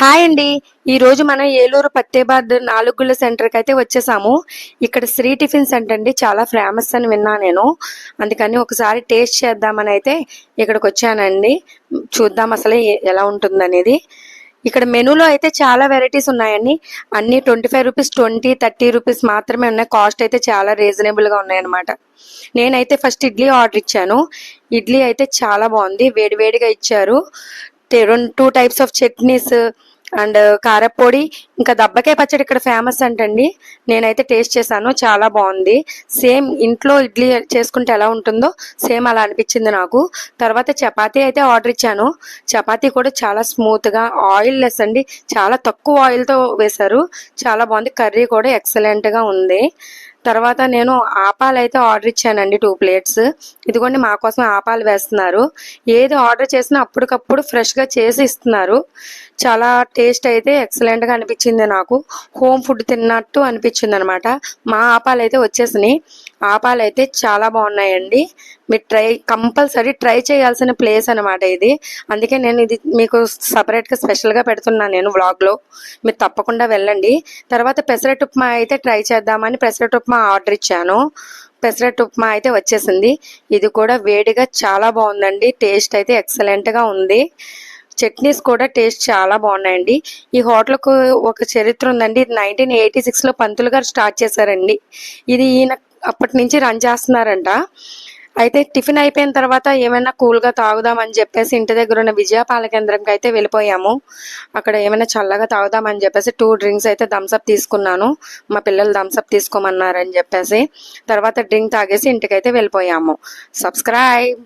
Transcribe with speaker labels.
Speaker 1: Hi అండి. ఈరోజు మనం ఏలూరు పత్తేబాద్ నాలుగుల సెంటర్కి అయితే వచ్చేసాము. ఇక్కడ శ్రీ టిఫిన్ సెంటర్ అండి. చాలా ఫేమస్ అని విన్నా నేను. అందుకని ఒకసారి టేస్ట్ చేద్దామని అయితే ఇక్కడికి వచ్చానండి. చూద్దాం అసలు ఎలా ఉంటుందనేది. ఇక్కడ మెనూలో అయితే చాలా వెరైటీస్ ఉన్నాయండి. అన్ని twenty five rupees twenty thirty rupees మాత్రమే ఉన్నాయి. కాస్ట్ అయితే చాలా రీజనబుల్గా ఉన్నాయన్నమాట. నేనైతే ఫస్ట్ ఇడ్లీ ఆర్డర్ ఇచ్చాను. ఇడ్లీ అయితే చాలా బాగుంది. వేడివేడిగా ఇచ్చారు. రెండు two types of chutneys and కారపొడి ఇంకా దబ్బకాయ పచ్చడి ఇక్కడ ఫేమస్ అంటండి. నేనైతే టేస్ట్ చేశాను చాలా బాగుంది. సేమ్ ఇంట్లో ఇడ్లీ చేసుకుంటే ఎలా ఉంటుందో సేమ్ అలా అనిపించింది నాకు. తర్వాత చపాతీ అయితే ఆర్డర్ ఇచ్చాను. చపాతీ కూడా చాలా స్మూత్గా ఆయిల్ లెస్ అండి. చాలా తక్కువ ఆయిల్తో వేశారు. చాలా బాగుంది. కర్రీ కూడా ఎక్సలెంట్గా ఉంది. తర్వాత నేను ఆపాలు అయితే ఆర్డర్ ఇచ్చానండి టూ ప్లేట్స్ ఇదిగోండి మా కోసం ఆపాలు వేస్తున్నారు. ఏది ఆర్డర్ చేసినా అప్పటికప్పుడు ఫ్రెష్గా చేసి ఇస్తున్నారు. చాలా టేస్ట్ అయితే ఎక్సలెంట్గా అనిపించింది నాకు. హోమ్ ఫుడ్ తిన్నట్టు అనిపించింది అనమాట మా ఆపాలు అయితే వచ్చేసినాయి. ఆపాలు అయితే చాలా బాగున్నాయండి. మీరు ట్రై కంపల్సరీ ట్రై చేయాల్సిన ప్లేస్ అనమాట ఇది. అందుకే నేను ఇది మీకు సపరేట్గా స్పెషల్గా పెడుతున్నాను నేను వ్లాగ్లో మీరు తప్పకుండా వెళ్ళండి. తర్వాత పెసరట్ ఉప్మా అయితే ట్రై చేద్దామని పెసరట్ ఉప్మా ఉప్మా ఆర్డర్ ఇచ్చాను. పెసరట్ ఉప్మా అయితే వచ్చేసింది. ఇది కూడా వేడిగా చాలా బాగుందండి. టేస్ట్ అయితే ఎక్సలెంట్గా ఉంది. చట్నీస్ కూడా టేస్ట్ చాలా బాగున్నాయండి. ఈ హోటల్కు ఒక చరిత్ర ఉందండి. ఇది నైన్టీన్ ఎయిటీ సిక్స్లో పంతులు గారు స్టార్ట్ చేశారండి. ఇది ఈయన అప్పటి నుంచి రన్ చేస్తున్నారంట. అయితే టిఫిన్ అయిపోయిన తర్వాత ఏమైనా కూల్గా తాగుదామని చెప్పేసి ఇంటి దగ్గర ఉన్న విజయపాల కేంద్రంకి అయితే వెళ్ళిపోయాము. అక్కడ ఏమైనా చల్లగా తాగుదామని చెప్పేసి టూ డ్రింక్స్ అయితే థమ్స్అప్ తీసుకున్నాను. మా పిల్లలు థమ్స్అప్ తీసుకోమన్నారని చెప్పేసి తర్వాత డ్రింక్ తాగేసి ఇంటికైతే వెళ్ళిపోయాము. సబ్స్క్రైబ్